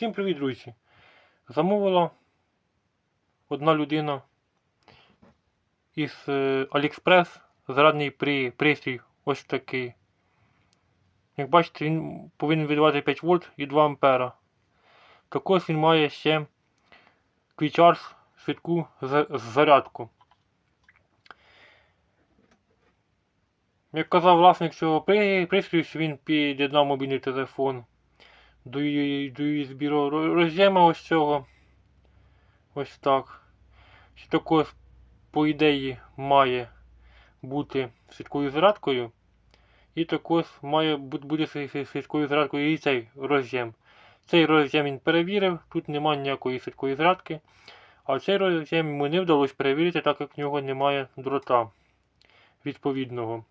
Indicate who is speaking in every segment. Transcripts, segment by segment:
Speaker 1: Всім привіт, друзі! Замовила одна людина із е, AliExpress зарядний при, пристрій ось такий. Як бачите, він повинен видавати 5 вольт і 2 ампера. Також він має ще Charge швидку за- зарядку. Як казав власник цього при- пристрою, що він під'єднав мобільний телефон до, її- ро- роз'єма ось цього. Ось так. Що також, по ідеї, має бути швидкою зарядкою. І також має бу- бути швидкою зарядкою і цей роз'єм. Цей роз'єм він перевірив, тут немає ніякої швидкої зарядки. А цей роз'єм йому не вдалося перевірити, так як в нього немає дрота відповідного.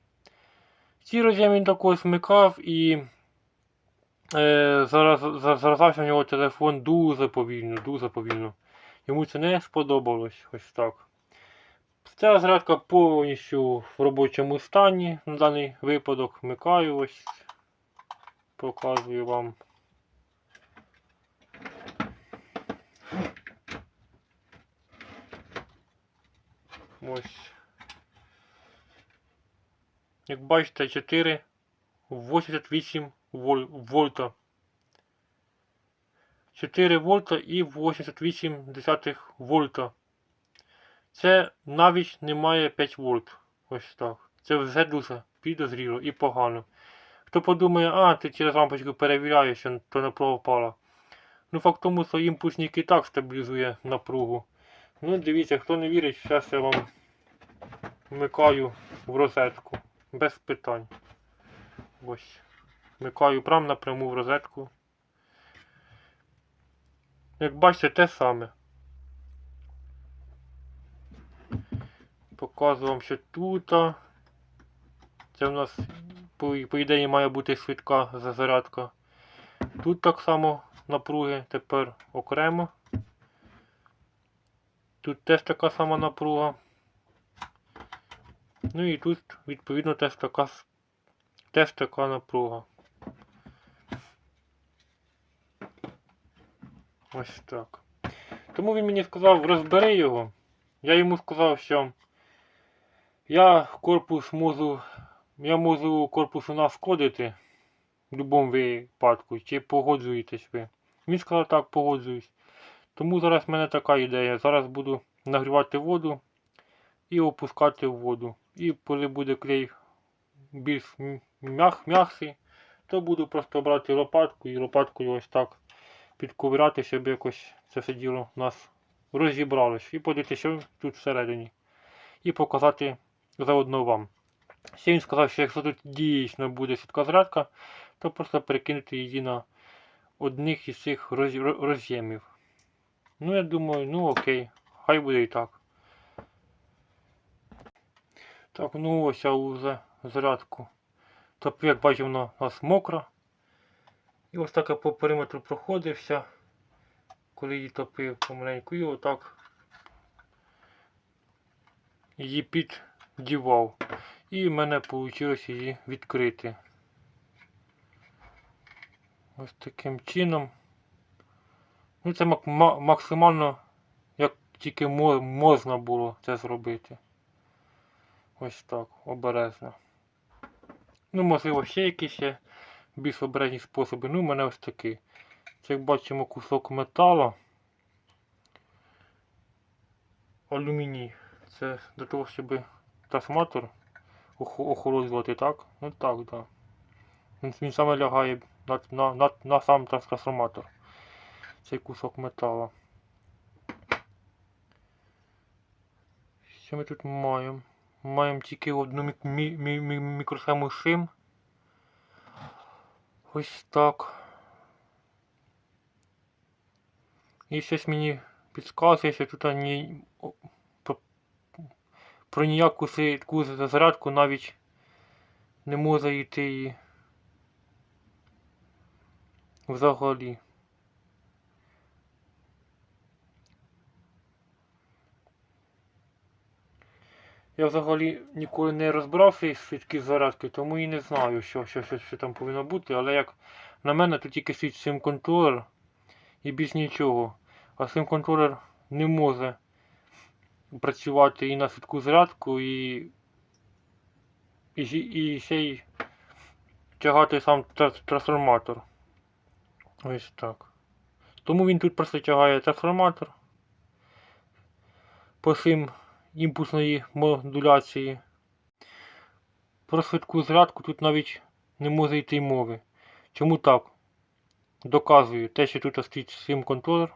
Speaker 1: Ці роз'єм він також вмикав і заразався в нього телефон дуже повільно, дуже повільно. Йому це не сподобалось ось так. Ця зарядка повністю в робочому стані на даний випадок. Вмикаю ось. Показую вам. Ось. Як бачите, 4 88 воль, вольта. 4 вольта і 88 вольта. Це навіть немає 5 вольт. Ось так. Це вже дуже підозріло і погано. Хто подумає, а, ти через лампочку перевіряєш, то напруга впала. Ну факт тому, що імпульсник і так стабілізує напругу. Ну дивіться, хто не вірить, зараз я вам вмикаю в розетку. Без питань. Ось. Вмикаю прямо напряму в розетку. Як бачите, те саме. Показую вам, що тут. Це в нас, по, ідеї, має бути швидка зарядка. Тут так само напруги тепер окремо. Тут теж така сама напруга. Ну і тут, відповідно, теж така, теж така напруга. Ось так. Тому він мені сказав, розбери його. Я йому сказав, що я корпус можу, я можу корпус у нас входити в будь-якому випадку, чи погоджуєтесь ви. Він сказав, так, погоджуюсь. Тому зараз в мене така ідея. Зараз буду нагрівати воду і опускати в воду. І коли буде клей більш м- м'як, то буду просто брати лопатку і лопаткою ось так підковиряти, щоб якось це все діло у нас розібралось. І подивитися, тут всередині. І показати заодно вам. Ще він сказав, що якщо тут дійсно буде сітка зарядка, то просто перекинути її на одних із цих роз- роз'ємів. Ну, я думаю, ну окей, хай буде і так. Так, ну ось я вже зарядку. Тобто, як бачимо, вона у нас мокра. І ось так я по периметру проходився, коли її топив помаленьку, і отак її піддівав. І в мене вийшло її відкрити. Ось таким чином. Ну це максимально як тільки можна було це зробити. Ось так, обережно. Ну, можливо, ще якісь є більш обережні способи. Ну, у мене ось такий. Це як бачимо кусок металу. Алюміній. Це для того, щоб трансформатор охолоджувати, так? Ну так, так. Да. Він, саме лягає на, на, на, на сам трансформатор. Цей кусок металу. Що ми тут маємо? Маємо тільки одну мі, мі, мі, мі, мікросхему шим. Ось так. І щось мені підказує, що тут ні, про, ніяку таку зарядку навіть не може йти і взагалі. Я взагалі ніколи не розбирався із швидкі зарядки, тому і не знаю, що, що, що, що там повинно бути. Але як на мене, тут тільки світ сим контролер і без нічого. А сим контролер не може працювати і на швидку зарядку, і, і, і ще й тягати сам трансформатор. Ось так. Тому він тут просто тягає трансформатор по сим імпульсної модуляції. Про швидку зарядку тут навіть не може йти мови. Чому так? Доказую те, що тут стоїть сим контролер.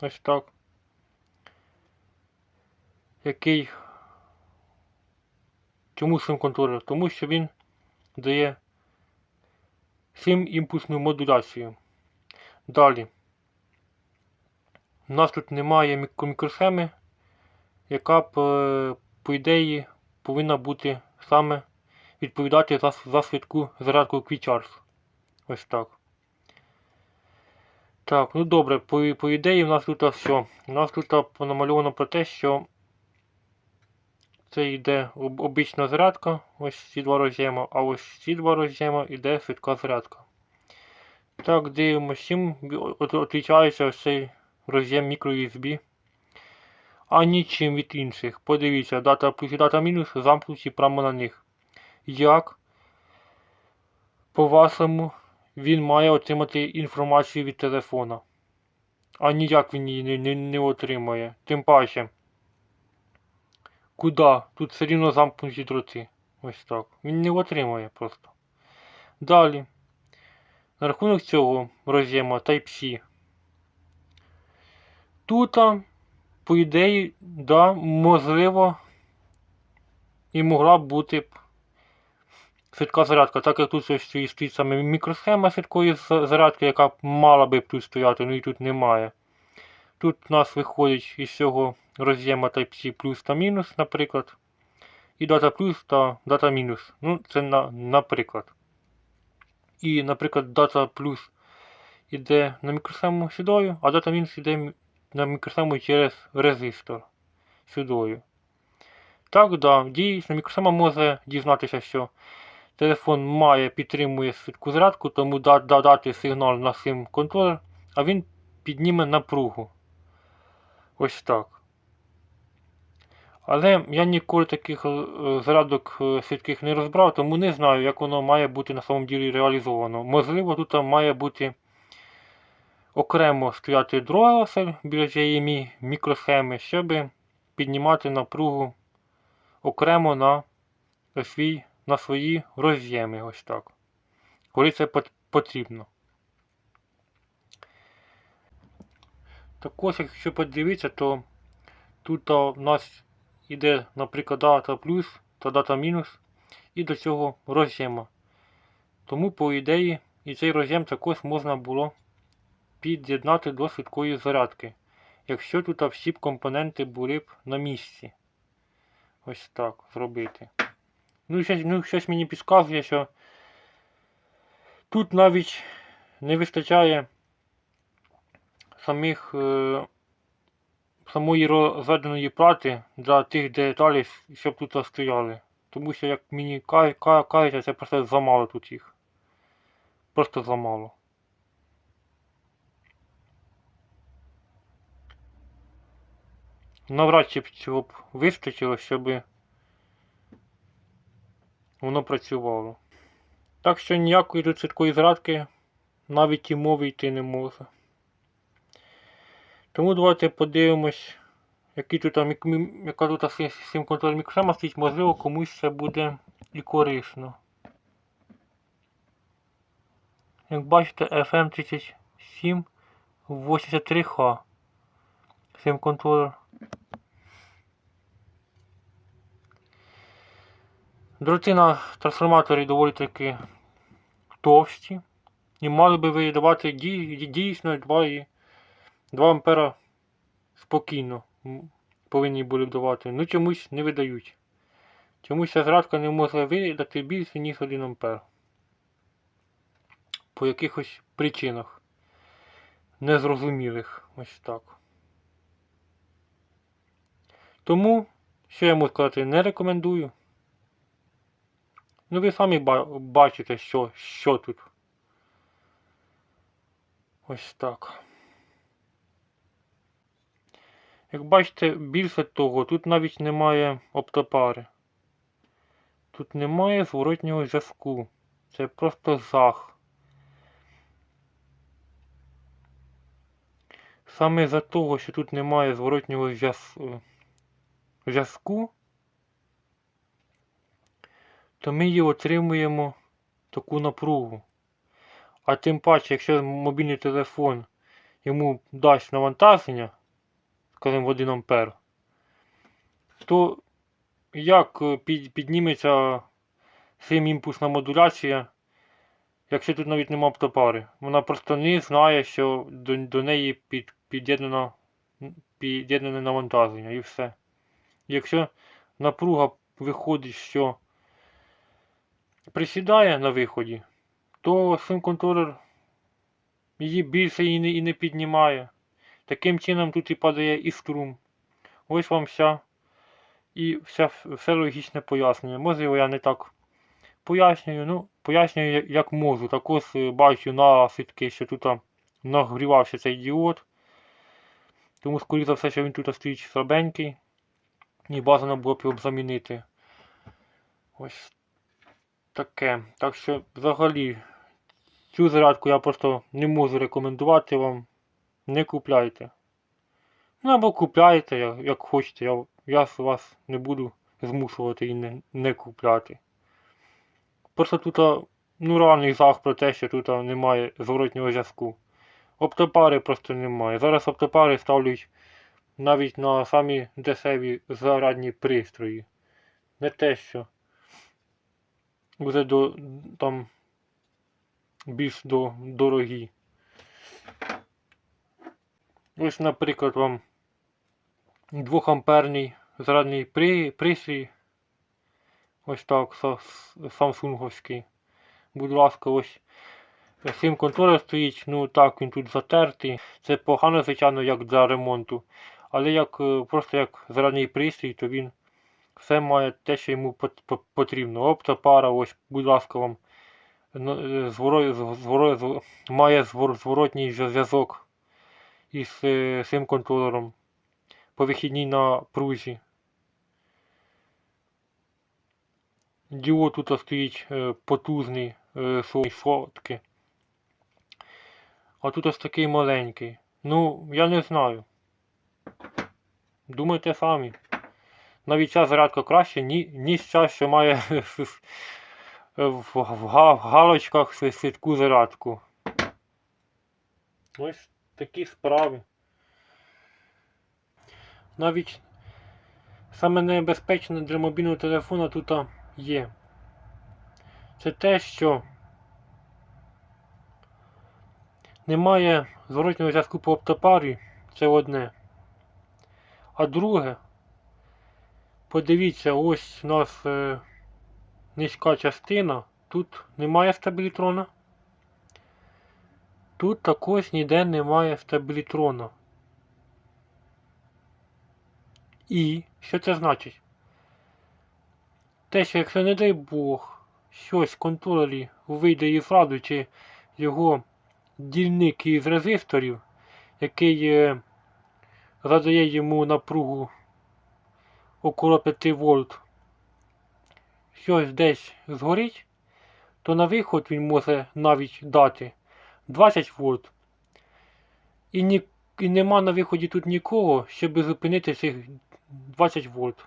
Speaker 1: Ось так. Який. Чому сим контролер? Тому що він дає сим імпульсну модуляцію. Далі. У нас тут немає мікро- мікросхеми, яка б, е, по ідеї, повинна бути саме відповідати за, за швидку зарядку QuickCharge. Ось так. Так, ну добре, по, по ідеї в нас тут що? У нас тут намальовано про те, що це йде об- обична зарядка, ось ці два роз'єма, а ось ці два роз'єма йде швидка зарядка. Так, дивимося, чим ві- ось цей роз'єм microUSB. А нічим від інших. Подивіться, дата плюс і дата мінус замкнуті прямо на них. Як, по-вашому, він має отримати інформацію від телефона? А ніяк він її не, не, не отримає. Тим паче. Куда? Тут все рівно замкнуті дроти. Ось так. Він не отримає просто. Далі. На рахунок цього роз'єма Type-C. Тут, по ідеї, да, можливо, і могла б бути швидка зарядка, так як тут стоїть саме мікросхема швидкої зарядки, яка мала би тут стояти, ну і тут немає. Тут у нас виходить із цього роз'єма Type-C плюс та мінус, наприклад. І дата плюс та дата мінус. Ну, це на, наприклад. І, наприклад, дата плюс іде на мікросхему сюдою, а дата мінус іде на мікросхему через резистор сюдою. Так, да, дійсно, мікросхема може дізнатися, що телефон має, підтримує швидку зарядку, тому да, да- дати сигнал на сим контролер, а він підніме напругу. Ось так. Але я ніколи таких е, зарядок е, швидких не розбрав, тому не знаю, як воно має бути на самом ділі реалізовано. Можливо, тут має бути окремо стояти дросель біля цієї мікросхеми, щоб піднімати напругу окремо на свій, на свої роз'єми. Ось так. Коли це потрібно. Також, якщо подивитися, то тут в нас іде, наприклад, дата плюс та дата мінус і до цього роз'єма. Тому, по ідеї, і цей роз'єм також можна було під'єднати до швидкої зарядки, якщо тут всі б компоненти були б на місці. Ось так зробити. Ну, щось, ну, щось мені підказує, що тут навіть не вистачає самих е, самої розведеної плати для тих деталей, щоб тут стояли. Тому що, як мені ка- ка- кажеться, це просто замало тут їх. Просто замало. Навряд чи б цього б вистачило, щоб воно працювало. Так що ніякої тут швидкої зарядки навіть і мови йти не може. Тому давайте подивимось, який тут, яка тут сим контроль мікросхема стоїть, можливо, комусь це буде і корисно. Як бачите, FM37 83H. Сим контролер. Дроти на трансформаторі доволі таки товсті. І мали би видавати дій- дійсно 2 2 ампера спокійно повинні були б давати. Ну чомусь не видають. Чомусь ця зрадка не може видати більше, ніж 1 ампер. По якихось причинах. Незрозумілих. Ось так. Тому, що я можу сказати, не рекомендую. Ну ви самі бачите, що, що тут. Ось так. Як бачите, більше того, тут навіть немає оптопари. Тут немає зворотнього зв'язку. Це просто жах. Саме за того, що тут немає зворотнього зв'яз- зв'язку, то ми її отримуємо таку напругу. А тим паче, якщо мобільний телефон йому дасть навантаження, скажімо, в 1 ампер, то як е, підніметься цим імпульсна модуляція, якщо тут навіть нема оптопари? Вона просто не знає, що до, до неї під, під'єднано під'єднане навантаження і все. Якщо напруга виходить, що присідає на виході, то сим контролер її більше і не, і не піднімає. Таким чином тут і падає і струм. Ось вам вся і вся, все логічне пояснення. Можливо, я не так пояснюю, ну, пояснюю, як- можу. Також е, бачу наслідки, що тут нагрівався цей діод. Тому, скоріше за все, що він тут стоїть слабенький. І бажано було б його замінити. Ось таке. Так що взагалі цю зарядку я просто не можу рекомендувати вам. Не купляйте. Ну або купляйте, як, хочете. Я, я вас не буду змушувати і не, не купляти. Просто тут ну, реальний жах про те, що тут немає зворотнього зв'язку. Оптопари просто немає. Зараз оптопари ставлять навіть на самі дешеві зарядні пристрої. Не те, що вже до там більш до, дорогі. Ось, наприклад, вам 2 амперний зарядний пристрій. Ось так, са- самсунговський. Будь ласка, ось Сим контролер стоїть, ну так, він тут затертий. Це погано, звичайно, як для ремонту. Але як е, просто як зарядний пристрій, то він все має те, що йому потрібно. Оптопара, ось, будь ласка, вам ну, е, зворо- з- зворо- з- має звор- зворотній зв'язок із е, цим контролером по вихідній на прузі. Діод тут стоїть е, потужний сотки. А тут ось такий маленький. Ну, я не знаю. Думайте самі. Навіть ця зарядка краще, ні, ніж ця, що має в, в, галочках сві- зарядку. Ось такі справи. Навіть саме небезпечне для мобільного телефона тут є. Це те, що немає зворотнього зв'язку по оптопарі, це одне. А друге, подивіться, ось у нас е, низька частина, тут немає стабілітрона. Тут також ніде немає стабілітрона. І що це значить? Те, що якщо, не дай Бог, щось в контролері вийде із ладу, чи його дільник із резисторів, який е, задає йому напругу около 5 вольт, щось десь згорить, то на виход він може навіть дати 20 вольт. І, ні, і нема на виході тут нікого, щоб зупинити цих 20 вольт.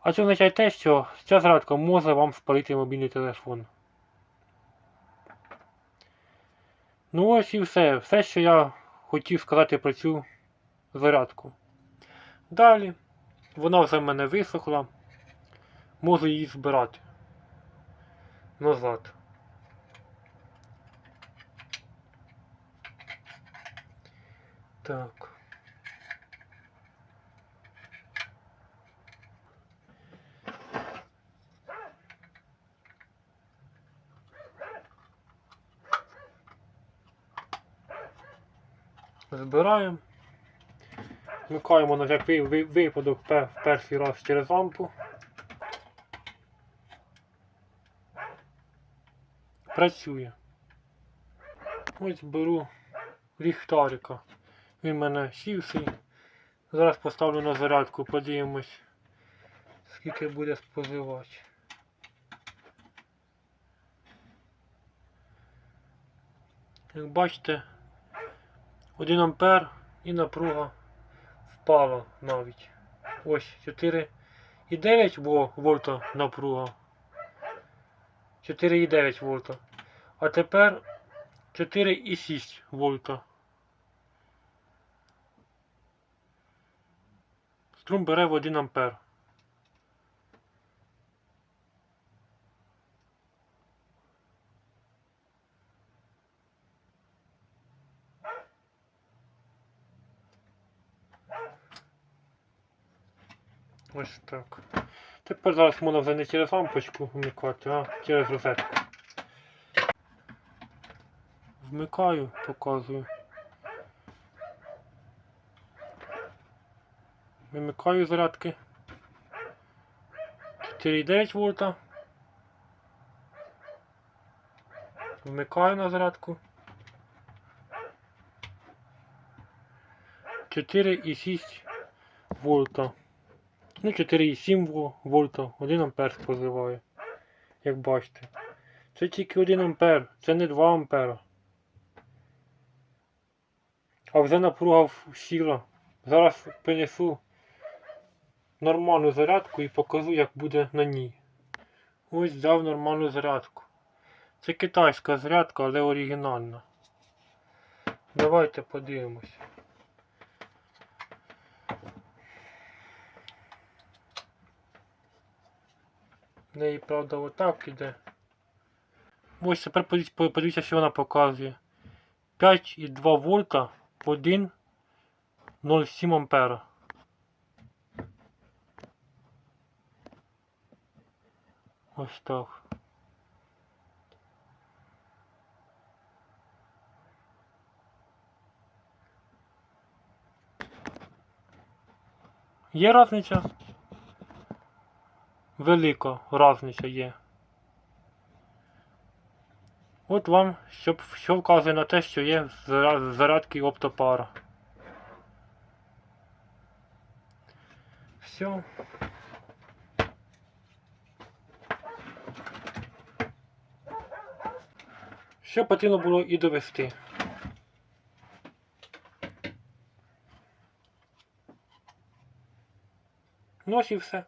Speaker 1: А це означає те, що ця зарядка може вам спалити мобільний телефон. Ну ось і все. Все, що я хотів сказати про цю зарядку. Далі вона вже в мене висохла. Можу її збирати назад. Так. Збираємо. Вмикаємо на всякий випадок в перший раз через лампу. Працює. Ось беру ліхтарика. Він в мене сівший. Зараз поставлю на зарядку, подивимось, скільки буде споживач. Як бачите, 1 ампер і напруга впала навіть. Ось 4,9 во- вольта напруга. 4,9 вольта. А тепер 4,6 вольта. Струм бере в 1 ампер. Ось так. Тепер зараз можна вже не через лампочку вмикати, а через розетку. Вмикаю, показую. Вимикаю зарядки. 4,9 вольта. Вмикаю на зарядку. 4,6 вольта. Ну, 4,7 вольта, 1 ампер споживає. Як бачите. Це тільки 1 ампер, це не 2 ампера. А вже напруга сіла. Зараз принесу нормальну зарядку і покажу, як буде на ній. Ось взяв нормальну зарядку. Це китайська зарядка, але оригінальна. Давайте подивимось. В неї, правда, отак іде. Ось тепер подивіться, що вона показує. 5,2 вольта 1,07 ампера. Ось так. Є різниця? Велика різниця є. От вам, щоб що вказує на те, що є зарядки оптопара. Все. Що потрібно було і довести. Ну ось і все.